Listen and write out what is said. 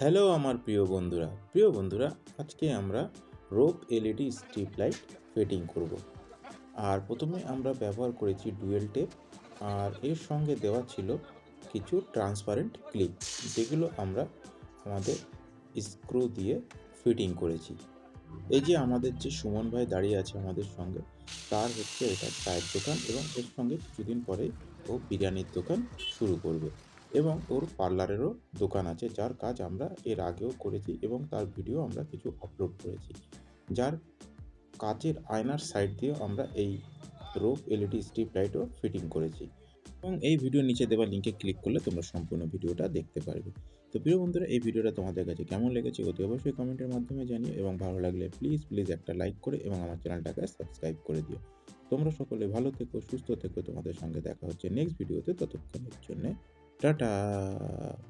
Hello আমার প্রিয় বন্ধুরা। প্রিয় বন্ধুরা, আজকে আমরা rope LED strip light fitting করব। আর প্রথমে আমরা ব্যবহার করেছি ডুয়েল টেপ আর এর সঙ্গে দেওয়া ছিল কিছু ট্রান্সপারেন্ট ক্লিপ যেগুলো আমরা আমাদের স্ক্রু দিয়ে ফিটিং করেছি। এই যে আমাদের যে সুমন ভাই দাঁড়িয়ে আছে আমাদের সঙ্গে, তার হচ্ছে এটা চায়ের দোকান এবং এর সঙ্গে কিছুদিন পরে ও বিরিয়ানির দোকান শুরু করবে। এবং ওর পার্লারেরও দোকান আছে, যার কাজ আমরা এর আগেও করেছি এবং তার ভিডিও আমরা কিছু আপলোড করেছি। যার কাচের আয়নার সাইড দিয়েও আমরা এই রোপ এলইডি স্ট্রিপ লাইটও ফিটিং করেছি। এবং এই ভিডিও নিচে দেওয়া লিঙ্কে ক্লিক করলে তোমরা সম্পূর্ণ ভিডিওটা দেখতে পারবে। তো প্রিয় বন্ধুরা, এই ভিডিওটা তোমাদের কাছে কেমন লেগেছে অতি অবশ্যই কমেন্টের মাধ্যমে জানিও এবং ভালো লাগলে প্লিজ প্লিজ একটা লাইক করে এবং আমার চ্যানেলটাকে সাবস্ক্রাইব করে দিও। তোমরা সকলে ভালো থেকো, সুস্থ থেকো। তোমাদের সঙ্গে দেখা হচ্ছে নেক্সট ভিডিওতে ততক্ষণের জন্য Dadah.